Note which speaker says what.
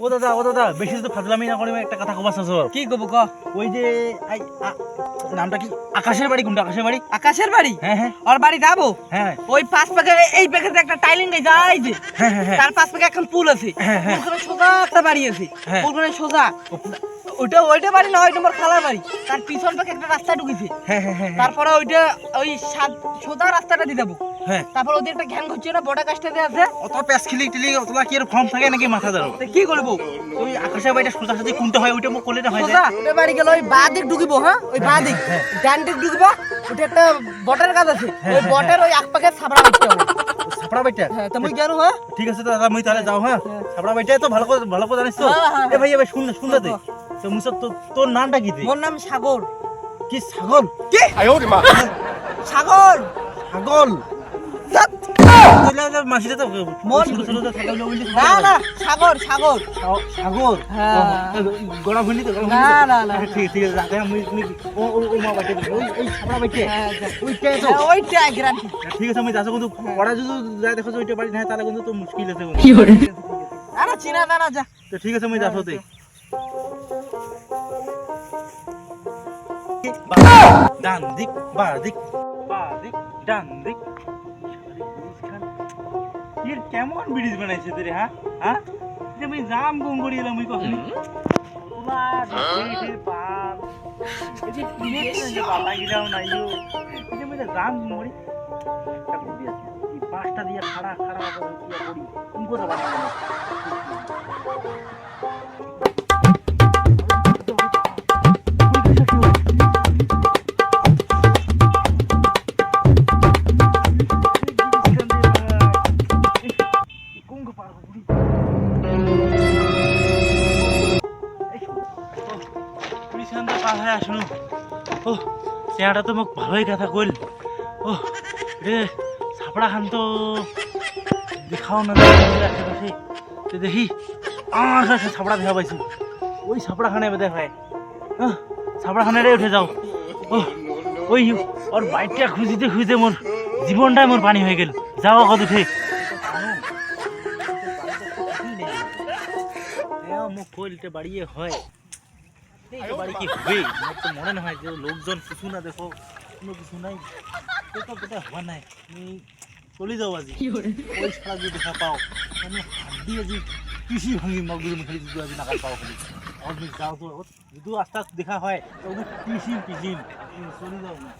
Speaker 1: ও দাদা ও দাদা বেশি তো ফাজলামি না করে একটা কথা কবাস আছো
Speaker 2: কি কব ক?
Speaker 1: ওই যে নামটা কি? আকাশের বাড়ি কোনটা? আকাশের বাড়ি?
Speaker 2: আকাশের বাড়ি?
Speaker 1: হ্যাঁ হ্যাঁ।
Speaker 2: ওর বাড়ি যাব?
Speaker 1: হ্যাঁ।
Speaker 2: ওই পাঁচ পাকে এই প্যাকেটে একটা টাইলিং গাই যাই যে
Speaker 1: হ্যাঁ হ্যাঁ হ্যাঁ।
Speaker 2: তার পাঁচ পাকে এখন পুল আছে।
Speaker 1: হ্যাঁ, হ্যাঁ।
Speaker 2: সোজা একটা বাড়ি আছে।
Speaker 1: হ্যাঁ।
Speaker 2: সোজা। ওইটা ওইটা বাড়ি না ওই নম্বর খালার বাড়ি। তার পিছন পাকে একটা রাস্তা ঢুকেছে।
Speaker 1: হ্যাঁ হ্যাঁ হ্যাঁ
Speaker 2: তারপরে ওইটা ওই সোজা রাস্তাটা দিয়ে
Speaker 1: হ্যাঁ।
Speaker 2: তারপর ওদের একটা ঘ্যাং হচ্ছে না বড় কাজটাতে আছে।
Speaker 1: অত প্যাস খিলি টিলি অতলা কি ফর্ম থাকে নাকি মাথা ধরো।
Speaker 2: কি করব?
Speaker 1: ওই আকাশের বাড়িটা সোজা সাথে কোনটা হয় ওইটা মোক করলে হয়
Speaker 2: সোজা ওটা বাড়ি গেল ওই বা দিক ঢুকিব হ্যাঁ? ওই বা দিক। ডান দিক ঢুকিব ওটা একটা বটের গাছ আছে। ওই বটের ওই এক পাকে করতে হবে।
Speaker 1: ছাপড়া
Speaker 2: গেলো হ্যাঁ
Speaker 1: ঠিক আছে দাদা মুই তাহলে যাও হ্যাঁ। ছাপড়া তো ভালো করে ভালো করে জানিস তো? এ ভাই এ ভাই শুন শুন দে তো মুসা তো তোর নামটা কি
Speaker 2: মোর নাম সাগর।
Speaker 1: কি ছাগল
Speaker 2: কি?
Speaker 1: ছাগল ছাগল
Speaker 2: না সাগর সাগর।
Speaker 1: সাগর
Speaker 2: হ্যাঁ।
Speaker 1: গড়া ভুলি তো
Speaker 2: না, না, না।
Speaker 1: ঠিক ঠিক আছে আমি ও ও ও মা বাইটে ওই ওই ছাপড়া বাইটে
Speaker 2: হ্যাঁ,
Speaker 1: ওইটাই তো।
Speaker 2: হ্যাঁ, গ্রান্টি
Speaker 1: ঠিক আছে আমি যাচ্ছি কিন্তু পড়া যদি যাই দেখো যে ওইটা বাড়ি না তাহলে কিন্তু তো মুশকিল আছে।
Speaker 2: আরে চিনা জানা যা।
Speaker 1: তো ঠিক আছে আমি যাচ্ছি ডান দিক বা দিক। বা দিক ডান দিক। এর কেমন ব্রিজ বানাইছে রে হ্যাঁ? হ্যাঁ? যে আমি জাম গুম করি এলাম ওই কখন তোমার দেখে পাল। এই যে কিনে যে বাবা গিলাও নাই ও। এই যে আমি জাম গুম করি। একটা বুদ্ধি আছে এই পাঁচটা দিয়ে খাড়া খাড়া করে কি করি? কোন কথা বানাবো ও চেহারাটা তো মোক ভালোই কথা কইল। ও রে ছাপড়া খান তো দেখাও না আশেপাশে তো দেখি। আর কাছে ছাপড়া দেখা পাইছো। ওই ছাপড়া খানে বোধ হয়। ছাপড়া খানে রে উঠে যাও ও ওই ওর বাইকটা খুঁজিতে খুঁজিতে মোর জীবনটাই মোর পানি হয়ে গেল। যাও কত উঠে মুখ কইলতে বাড়িয়ে হয়। এই কি হবে? আমার তো মনে হয় যে লোকজন কিছু না দেখো কোনো কিছু নাই। কোথায় হওয়া নাই? তুমি চলে যাও আজি। ওই ছাড়া যদি দেখা পাও। আমি হাত দিয়ে আজি কৃষি ভাঙি মগুর মুখে যদি আজি নাকাল পাও খালি। আর তুমি যাও তো। যদি আস্তে আস্তে দেখা হয় তবু কৃষি কৃষি চলে যাও না।